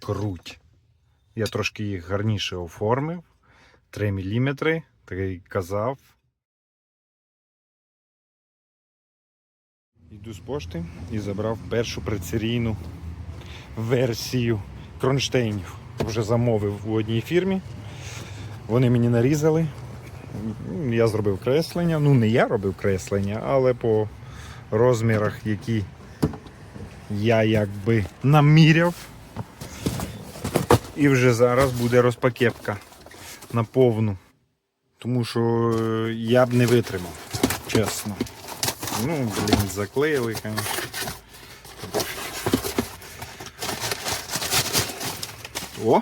круть. Я трошки їх гарніше оформив. 3 мм, такий казав. Йду з пошти і забрав першу прицерійну версію кронштейнів. Вже замовив у одній фірмі. Вони мені нарізали. Я зробив креслення. Ну, не я робив креслення, але по розмірах, які я якби наміряв. І вже зараз буде розпакетка на повну. Тому що е, я б не витримав, чесно. Ну, блін, заклеїли, звісно. О!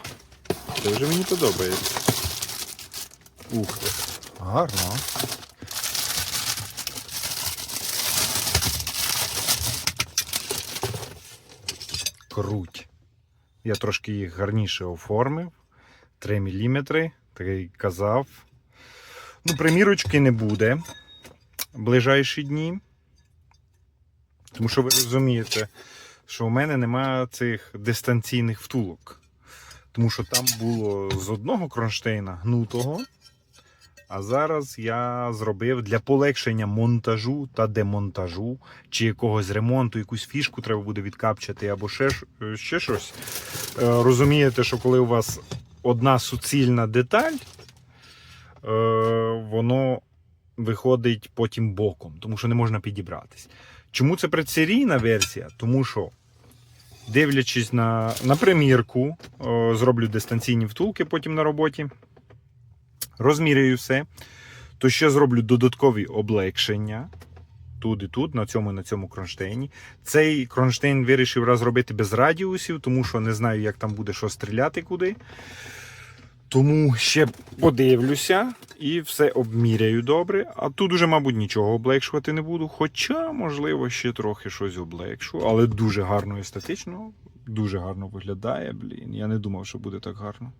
Це вже мені подобається. Ух. Гарно. Круть. Я трошки їх гарніше оформив. 3 мм, такий казав. Ну, примірочки не буде в ближайші дні. Тому що ви розумієте, що у мене немає цих дистанційних втулок. Тому що там було з одного кронштейна гнутого. А зараз я зробив для полегшення монтажу та демонтажу, чи якогось ремонту, якусь фішку треба буде відкапчати, або ще, ще щось. Е, Розумієте, що коли у вас одна суцільна деталь, е, воно виходить потім боком, тому що не можна підібратись. Чому це предсерійна версія? Тому що, дивлячись на, на примірку, е, зроблю дистанційні втулки потім на роботі, розміряю все, то ще зроблю додаткові облегшення. Тут і тут, на цьому і на цьому кронштейні. Цей кронштейн вирішив раз робити без радіусів, тому що не знаю, як там буде що стріляти куди. Тому ще подивлюся і все обміряю добре. А тут уже, мабуть, нічого облегшувати не буду. Хоча, можливо, ще трохи щось облегшу, але дуже гарно естетично, дуже гарно виглядає. Блін. Я не думав, що буде так гарно.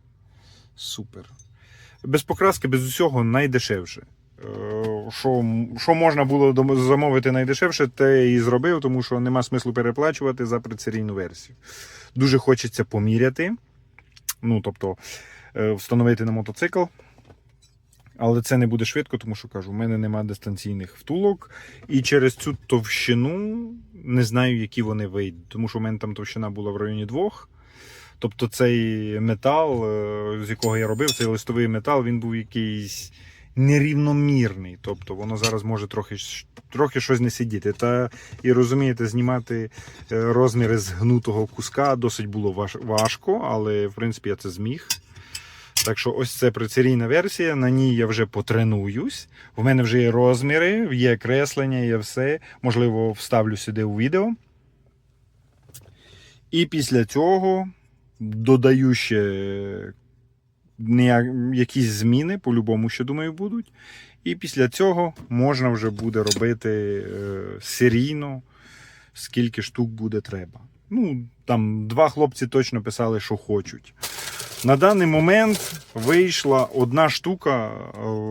Супер. Без покраски, без усього найдешевше. Е, Що, що можна було замовити найдешевше, те і зробив, тому що нема смислу переплачувати за прицерійну версію. Дуже хочеться поміряти. Ну, тобто, е, встановити на мотоцикл. Але це не буде швидко, тому що кажу, у мене немає дистанційних втулок. І через цю товщину не знаю, які вони вийдуть. Тому що у мене там товщина була в районі двох. Тобто цей метал, е, з якого я робив, цей листовий метал, він був якийсь нерівномірний. Тобто воно зараз може трохи, трохи щось не сидіти. Та і розумієте, знімати е, розміри з гнутого куска досить було важко, але в принципі я це зміг. Так що ось це прицерійна версія, на ній я вже потренуюсь. У мене вже є розміри, є креслення, є все. Можливо, вставлю сюди у відео. І після цього додаю ще якісь зміни, по-любому, ще думаю, будуть. І після цього можна вже буде робити е, серійно, скільки штук буде треба. Ну, там два хлопці точно писали, що хочуть. На даний момент вийшла одна штука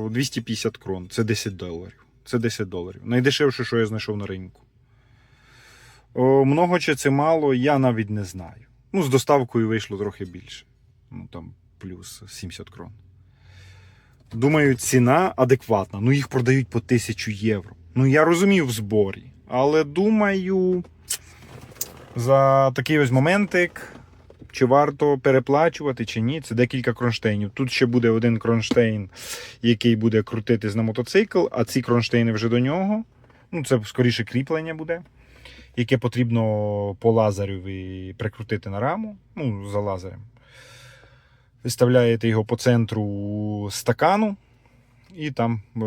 е, 250 крон. Це 10 доларів. Це 10 доларів. Найдешевше, що я знайшов на ринку. О, много чи це мало, я навіть не знаю. Ну, з доставкою вийшло трохи більше. Ну, там плюс 70 крон. Думаю, ціна адекватна. Ну, їх продають по 1000 євро. Ну, я розумію в зборі. Але думаю, за такий ось моментик, чи варто переплачувати, чи ні. Це декілька кронштейнів. Тут ще буде один кронштейн, який буде крутитись на мотоцикл, а ці кронштейни вже до нього. Ну, це скоріше кріплення буде, яке потрібно по лазереві прикрутити на раму, ну, за лазерем. Виставляєте його по центру стакану і там е-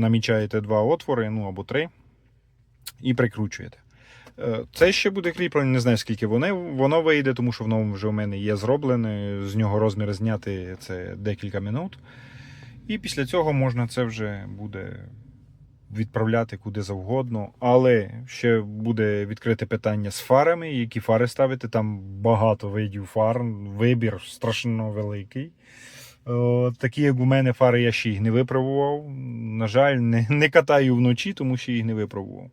намічаєте два отвори, ну або три, і прикручуєте. Е, Це ще буде кріплення, не знаю скільки воно, воно вийде, тому що воно вже у мене є зроблене. З нього розмір зняти це декілька минут. І після цього можна це вже буде відправляти куди завгодно. Але ще буде відкрите питання з фарами, які фари ставити. Там багато видів фар, вибір страшно великий. Е, Такі, як у мене, фари я ще їх не випробував. На жаль, не, не катаю вночі, тому що їх не випробував.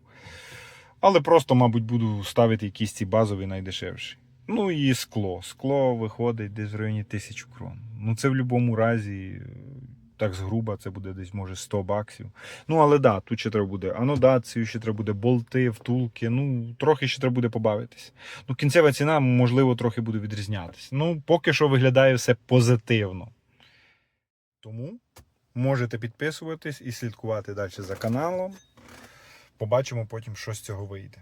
Але просто, мабуть, буду ставити якісь ці базові найдешевші. Ну і скло. Скло виходить десь в районі 1000 крон. Ну це в будь-якому разі, так згруба, це буде десь може 100 баксів. Ну але да, тут ще треба буде анодацію, ще треба буде болти, втулки. Ну, трохи ще треба буде побавитись. Ну, кінцева ціна, можливо, трохи буде відрізнятися. Ну, поки що виглядає все позитивно. Тому можете підписуватись і слідкувати далі за каналом. Побачимо потім, що з цього вийде.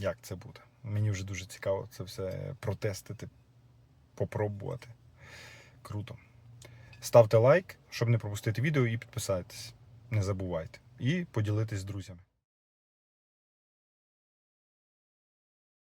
Як це буде. Мені вже дуже цікаво це все протестити, попробувати. Круто. Ставте лайк, щоб не пропустити відео, і підписайтесь. Не забувайте. І поділитись з друзями.